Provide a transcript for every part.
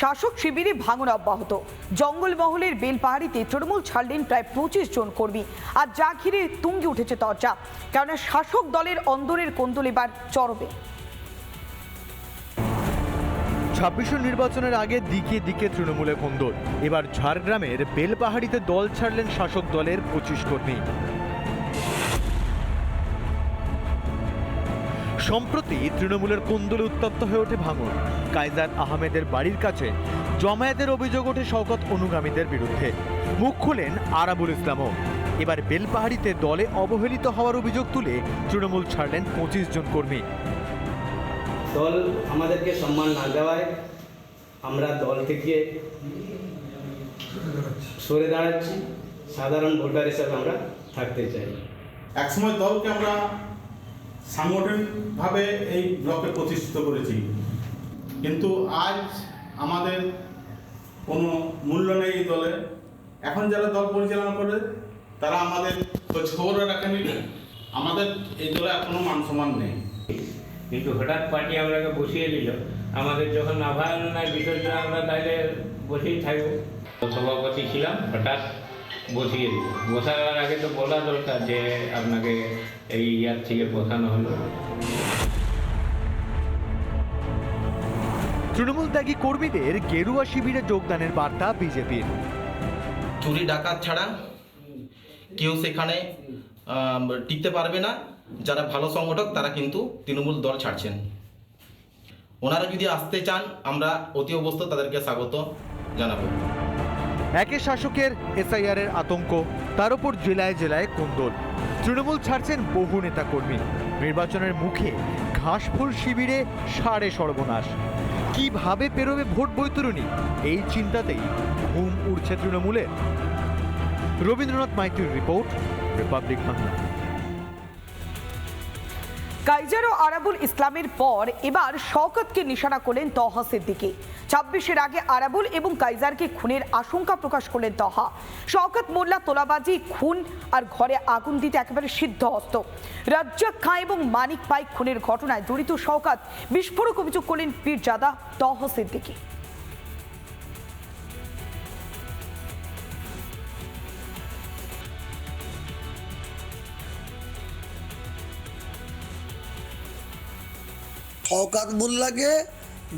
শাসক শিবিরে ভাঙন অব্যাহত। জঙ্গলমহলের বেলপাহাড়িতে তৃণমূল ছাড়লেন প্রায় পঁচিশ জন কর্মী। আর যা ঘিরে তুঙ্গে উঠেছে চর্চা কেননা শাসক দলের অন্দরের কোন্দল এবার চরবে ছাব্বিশ নির্বাচনের আগে দিকে দিকে তৃণমূলে খন্দর এবার ঝাড়গ্রামের বেলপাহাড়িতে দল ছাড়লেন শাসক দলের পঁচিশ কর্মী। সম্প্রতি তৃণমূলের কোন্দলে উত্তপ্ত হয়ে ওঠে ভাঙন। কায়দার আহমেদের বাড়ির কাছে জমায়েতের অভিযোগ ওঠে শওকত অনুগামীদের বিরুদ্ধে। মুখ খোলেন আরাবুল ইসলামও। এবার বেলপাহাড়িতে দলে অবহেলিত হওয়ার অভিযোগ তুলে তৃণমূল ছাড়লেন পঁচিশ জন কর্মী। দল আমাদেরকে সম্মান না দেওয়ায় আমরা দল থেকে সরে দাঁড়াচ্ছি। সাধারণ ভোটার হিসাবে আমরা থাকতে চাই। একসময় দলকে আমরা সাংগঠনিকভাবে এই ব্লকে প্রতিষ্ঠিত করেছি। কিন্তু আজ আমাদের কোনো মূল্য নেই এই দলে। এখন যারা দল পরিচালনা করে তারা আমাদের খবরও রাখেনি আমাদের এই দলে এখনও মান সম্মান নেই। কিন্তু হঠাৎ পার্টি আমরাকে বসিয়ে দিল। আমাদের যখন আভায়নার বিষয়টা আমরা তাইলে বসেই থাকব। সভাপতি ছিলাম, হঠাৎ বসিয়ে দিল বসানোর আগে তো বলা দরকার যে আপনাকে এই ইয়ার থেকে বসানো হলো। তৃণমূল ত্যাগী কর্মীদের গেরুয়া শিবিরে যোগদানের বার্তা বিজেপির। চুরি ডাকাত ছাড়া কেউ সেখানে টিকতে পারবে না। যারা ভালো সংগঠক তারা কিন্তু তৃণমূল দল ছাড়ছেন। ওনারা যদি আসতে চান আমরা অতি অবস্থ তাদেরকে স্বাগত জানাব। একে শাসকের এসআইআর এর আতঙ্ক। তার উপর জেলায় জেলায় কুন্দল। তৃণমূল ছাড়ছেন বহু নেতা কর্মী নির্বাচনের মুখে ঘাসফুল শিবিরে সাড়ে সর্বনাশ। কীভাবে পেরোবে ভোট বৈতরণী? এই চিন্তাতেই ঘুম উড়ছে তৃণমূলের। রবীন্দ্রনাথ মাইতির রিপোর্ট, রিপাবলিক বাংলা। কাইজার ও আরাবুল ইসলামের পর এবার শওকতকে নিশানা করলেন তহা সিদ্দিকি ছাব্বিশের আগে আরাবুল এবং কাইজারকে খুনের আশঙ্কা প্রকাশ করলেন তহা শওকত, মোল্লা, তোলাবাজি, খুন আর ঘরে আগুন দিতে একেবারে সিদ্ধ হস্ত রাজ্জাক খাঁ এবং মানিক পাই খুনের ঘটনায় জড়িত শওকত বিস্ফোরক অভিযোগ করলেন পীরজাদা তহ সিদ্দিকি শওকাত মোল্লাকে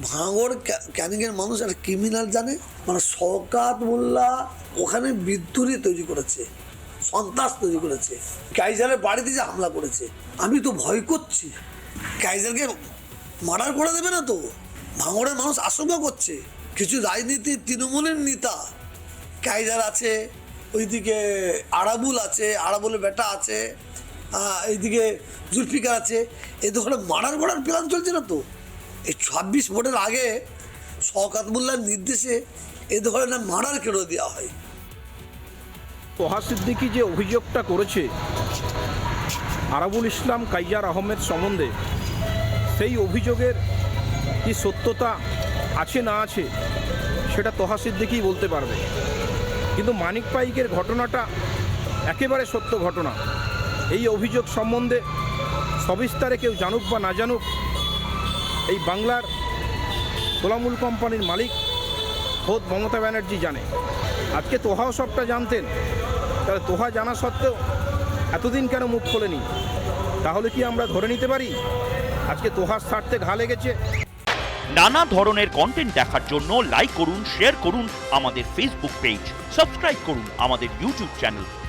ভাঙড় ক্যা- ক্যানিংয়ের মানুষ একটা ক্রিমিনাল জানে? মানে শওকাত মোল্লা ওখানে বিদ্যুৎই তৈরি করেছে, সন্ত্রাস তৈরি করেছে কাইজারের বাড়িতে যে হামলা করেছে। আমি তো ভয় করছি। কাইজারকে মার্ডার করে দেবে না তো? ভাঙড়ের মানুষ আশঙ্কা করছে। কিছু রাজনীতির তৃণমূলের নেতা কাইজার আছে, ওইদিকে আরাবুল আছে, আরাবুলের বেটা আছে এইদিকে জুলফিকার আছে। এই ধরনের মার্ডার করার প্ল্যান চলছে না তো? এই ছাব্বিশ ভোটের আগে শওকাত মোল্লার নির্দেশে এ ধরনের মার্ডার কেন দেওয়া হয়? তোহা সিদ্দিকি যে অভিযোগটা করেছে, আরাবুল ইসলাম কাইজার আহমেদ সম্বন্ধে, সেই অভিযোগের কি সত্যতা আছে না আছে, সেটা তোহা সিদ্দিকি বলতে পারবে। কিন্তু মানিক পাইকের ঘটনাটা একেবারে সত্য ঘটনা। এই অভিযোগ সম্বন্ধে সবিস্তারে কেউ জানুক বা না জানুক, এই বাংলার তোলামূল কোম্পানির মালিক খোদ মমতা ব্যানার্জি জানে। আজকে তোহাও সবটা জানতেন, তাহলে তোহা জানা সত্ত্বেও এতদিন কেন মুখ খোলেনি? তাহলে কি আমরা ধরে নিতে পারি? আজকে তোহার স্বার্থে ঘা লেগেছে। নানা ধরনের কন্টেন্ট দেখার জন্য লাইক করুন শেয়ার করুন আমাদের ফেসবুক পেজ সাবস্ক্রাইব করুন আমাদের ইউটিউব চ্যানেল